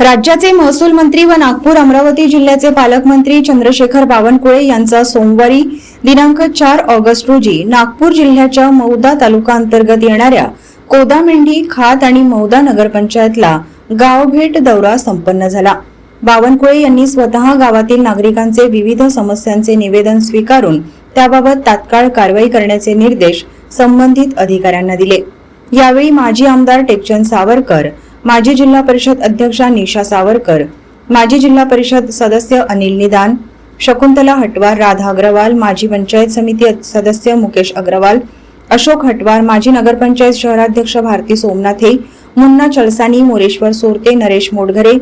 राज्याचे महसूल मंत्री व नागपूर अमरावती जिल्ह्याचे पालकमंत्री चंद्रशेखर बावनकुळे यांचा सोमवारी दिनांक चार ऑगस्ट रोजी नागपूर जिल्ह्याच्या मौदा तालुका अंतर्गत येणाऱ्या कोदामेंढी खात आणि मौदा नगरपंचायतला गावभेट दौरा संपन्न झाला. बावनकुळे यांनी स्वतः गावातील नागरिकांचे विविध समस्यांचे निवेदन स्वीकारून त्याबाबत तात्काळ कारवाई करण्याचे निर्देश संबंधित अधिकाऱ्यांना दिले. यावेळी माजी आमदार टेकचंद सावरकर माजी जिल्हा परिषद अध्यक्षा निशा सावरकर माजी जिल्हा परिषद सदस्य अनिल निदान शकुंतला हटवार राधा अग्रवाल माजी पंचायत समिती सदस्य मुकेश अग्रवाल अशोक हटवार माजी नगरपंचायत शहराध्यक्ष भारती सोमनाथे मुन्ना चलसानी मोरेश्वर सोरते नरेश मोडघरे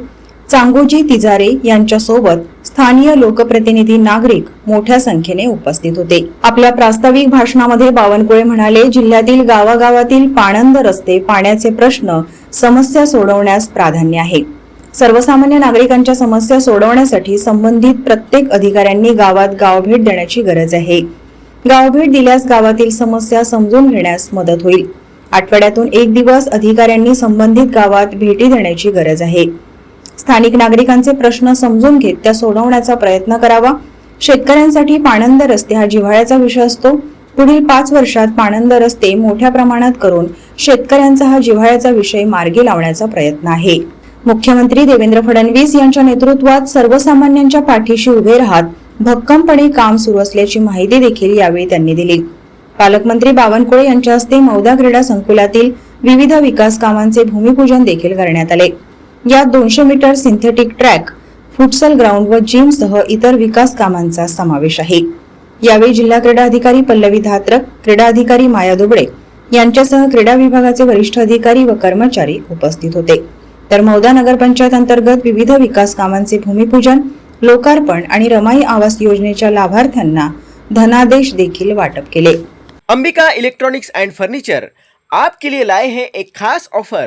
चांगोजी तिजारे यांच्यासोबत स्थानीय लोकप्रतिनिधी नागरिक मोठ्या संख्येने उपस्थित होते. आपल्या प्रास्ताविक भाषणामध्ये बावनकुळे म्हणाले जिल्ह्यातील गावागावातील पाणंद रस्ते पाण्याचे प्रश्न समस्या सोडवण्यास प्राधान्य आहे. सर्वसामान्य नागरिकांच्या समस्या सोडवण्यासाठी संबंधित प्रत्येक अधिकाऱ्यांनी गावात गावभेट देण्याची गरज आहे. गावभेट दिल्यास गावातील समस्या समजून घेण्यास मदत होईल. आठवड्यातून एक दिवस अधिकाऱ्यांनी संबंधित गावात भेटी देण्याची गरज आहे. स्थानिक नागरिकांचे प्रश्न समजून घेत त्या सोडवण्याचा प्रयत्न करावा. शेतकऱ्यांसाठी पाणंद रस्ते हा जिव्हाळ्याचा विषय असतो. पुढील पाच वर्षात पाणंद रस्ते मोठ्या प्रमाणात करून शेतकऱ्यांचा हा जिव्हाळ्याचा विषय मार्गी लावण्याचा प्रयत्न आहे. मुख्यमंत्री देवेंद्र फडणवीस यांच्या नेतृत्वात सर्वसामान्यांच्या पाठीशी उभे राहत भक्कमपणे काम सुरू असल्याची माहिती देखील यावेळी त्यांनी दिली. पालकमंत्री बावनकुळे यांच्या हस्ते मौदा क्रीडा संकुलातील विविध विकास कामांचे भूमिपूजन देखील करण्यात आले. यात दोनशे metre synthetic track futsal ground व जिमसह इतर विकास कामांचा समावेश आहे. यावेळी जिल्हा क्रीडा अधिकारी पल्लवी धात्रक क्रीडा अधिकारी माया दुबळे यांच्यासह क्रीडा विभागाचे वरिष्ठ अधिकारी व कर्मचारी उपस्थित होते. तर मौदा नगरपंचायत अंतर्गत विविध विकास कामांचे भूमिपूजन लोकार्पण आणि रमाई आवास योजनेच्या लाभार्थ्यांना धनादेश देखील वाटप केले. अंबिका इलेक्ट्रॉनिक्स एंड फर्नीचर आपके लिए लाए हैं एक खास ऑफर.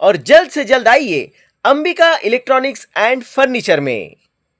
और जल्द से जल्द आइए अंबिका इलेक्ट्रॉनिक्स एंड फर्नीचर में।